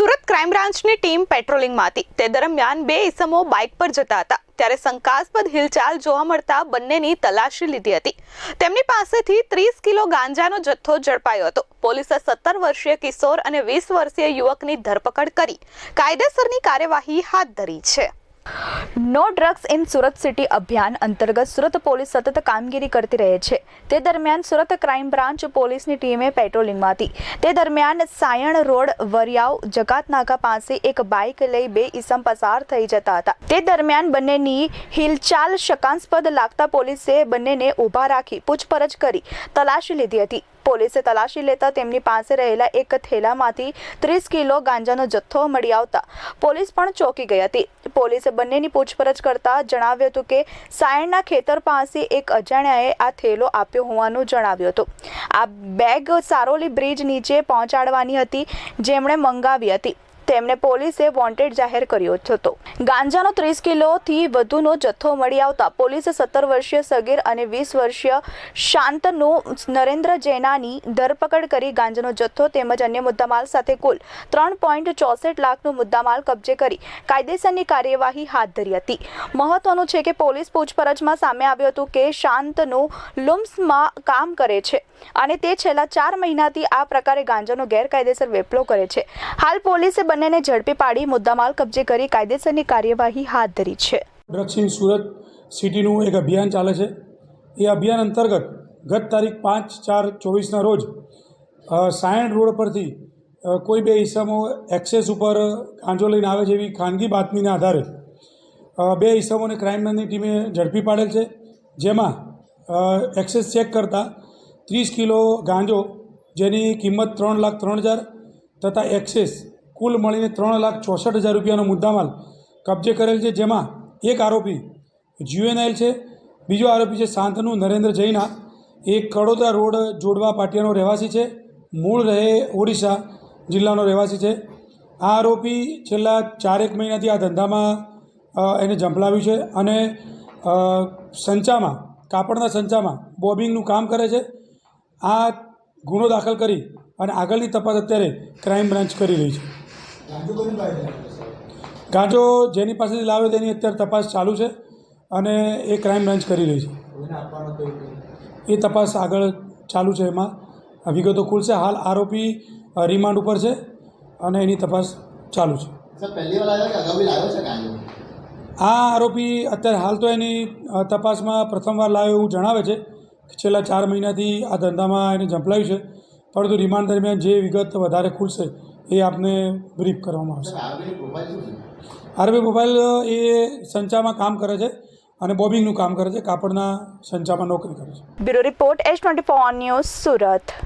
Surat crime બ્રાન્ચની team પેટ્રોલિંગમાં હતી તે દરમિયાન બે ઇસમો બાઇક પર જતા હતા. ત્યારે શંકાસ્પદ હિલચાલ જોવા મળતા બંનેની તલાશી લીધી હતી. તેમની પાસેથી ત્રીસ કિલો ગાંજાનો જથ્થો ઝડપાયો હતો. પોલીસે સત્તર વર્ષીય કિશોર અને વીસ વર્ષીય યુવકની ધરપકડ કરી. કાયદેસરની કાર્યવાહી હાથ ધરી છે. No drugs in Surat city અભિયાન અંતર્ગત સુરત પોલીસ સતત કામગીરી કરતી રહે છે. તે દરમિયાન સુરત ક્રાઇમ બ્રાન્ચ પોલીસની ટીમે પેટ્રોલિંગમાં હતી તે દરમિયાન સાયણ રોડ, વરિયાવ, જકાતનાકા પાસે એક બાઇક લઈ બે ઈસમ પસાર થઈ જતા હતા. તે દરમિયાન બંનેની હિલચાલ શંકાસ્પદ લાગતા પોલીસે બંનેને ઊભા રાખી પૂછપરછ કરી તલાશી લીધી હતી. પોલીસે તલાશી લેતા તેમની પાસે રહેલા એક થેલામાંથી ત્રીસ કિલો ગાંજાનો જથ્થો મળી આવતા પોલીસ પણ ચોંકી ગઈ હતી. પોલીસે બંનેની પૂછપરછ કરતા જણાવ્યું હતું કે સાયણના ખેતર પાસે એક અજાણ્યાએ આ થેલો આપ્યો હોવાનું જણાવ્યું હતું. આ બેગ સારોલી બ્રિજ નીચે પહોંચાડવાની હતી, જેમણે મંગાવી હતી. તેમને પોલીસે વોન્ટેડ જાહેર કર્યો હતો. ગાંજાનો ત્રીસ કિલોથી વધુનો જથ્થો મળી આવતા પોલીસે સત્તર વર્ષીય સગીર અને વીસ વર્ષીય શાંતનુ નરેન્દ્ર જૈનાની ધરપકડ કરી ગાંજાનો જથ્થો તેમજ અન્ય મુદ્દામાલ સાથે કુલ ત્રણ પોઈન્ટ ચોસઠ લાખનો મુદ્દામાલ કબજે કરી કાયદેસરની કાર્યવાહી હાથ ધરી હતી. મહત્વનું છે કે પોલીસ પૂછપરછમાં સામે આવ્યું હતું કે શાંતનુ લુમ્સમાં કામ કરે છે અને તે છેલ્લા ચાર મહિનાથી આ પ્રકારે ગાંજાનો ગેરકાયદેસર વેપલો કરે છે. હાલ પોલીસે બંનેને ઝડપી પાડી મુદ્દામાલ કબજે કરી કાયદેસરની કાર્યવાહી હાથ ધરી છે. ડ્રગ્સ ઇન સુરત સિટીનું એક અભિયાન ચાલે છે. એ અભિયાન અંતર્ગત ગત તારીખ પાંચ ચાર ચોવીસના રોજ સાયણ રોડ પરથી કોઈ બે ઈસમો એક્સેસ ઉપર ગાંજો લઈને આવે છે એવી ખાનગી બાતમીના આધારે બે ઈસમોને ક્રાઇમ બ્રાન્ચની ટીમે ઝડપી પાડેલ છે. જેમાં એક્સેસ ચેક કરતાં ત્રીસ કિલો ગાંજો, જેની કિંમત ત્રણ લાખ ત્રણ હજાર તથા એક્સેસ કુલ મળીને ત્રણ લાખ ચોસઠ હજાર રૂપિયાનો મુદ્દામાલ કબજે કરેલ છે, જેમાં એક આરોપી જ્યુએનઆઈલ છે, બીજો આરોપી છે, શાંતનુ નરેન્દ્ર જૈના. એ કડોદરા રોડ જોડવા પાટિયાનો રહેવાસી છે, મૂળ રહે ઓડિશા જિલ્લાનો રહેવાસી છે. આ આરોપી છેલ્લા ચારેક મહિનાથી આ ધંધામાં એને ઝંપલાવ્યું છે અને સંચામાં, કાપડના સંચામાં બોબિંગનું કામ કરે છે. આ ગુનો દાખલ કરી અને આગળની તપાસ અત્યારે ક્રાઇમ બ્રાન્ચ કરી રહી છે. ગાંજો જેની પાસેથી લાવ્યો તેની અત્યારે તપાસ ચાલુ છે અને એ ક્રાઇમ બ્રાન્ચ કરી રહી છે. એ તપાસ આગળ ચાલુ છે એમાં. વિગતો ખુલશે હાલ આરોપી રિમાન્ડ ઉપર છે અને એની તપાસ ચાલુ છે. કે આ આરોપી અત્યારે હાલ તો એની તપાસમાં પ્રથમવાર લાવ્યો એવું જણાવે છે છેલ્લા ચાર મહિનાથી આ ધંધામાં એને ઝંપલાયું છે. પરંતુ રિમાન્ડ દરમિયાન જે વિગત વધારે ખુલશે એ આપને બ્રીફ કરવામાં આવશે. આરબી મોબાઈલ એ સંચામાં કામ કરે છે અને બોબિંગનું કામ કરે છે કાપડના સંચામાં નોકરી કરે છે. Bureau report H twenty news Surat.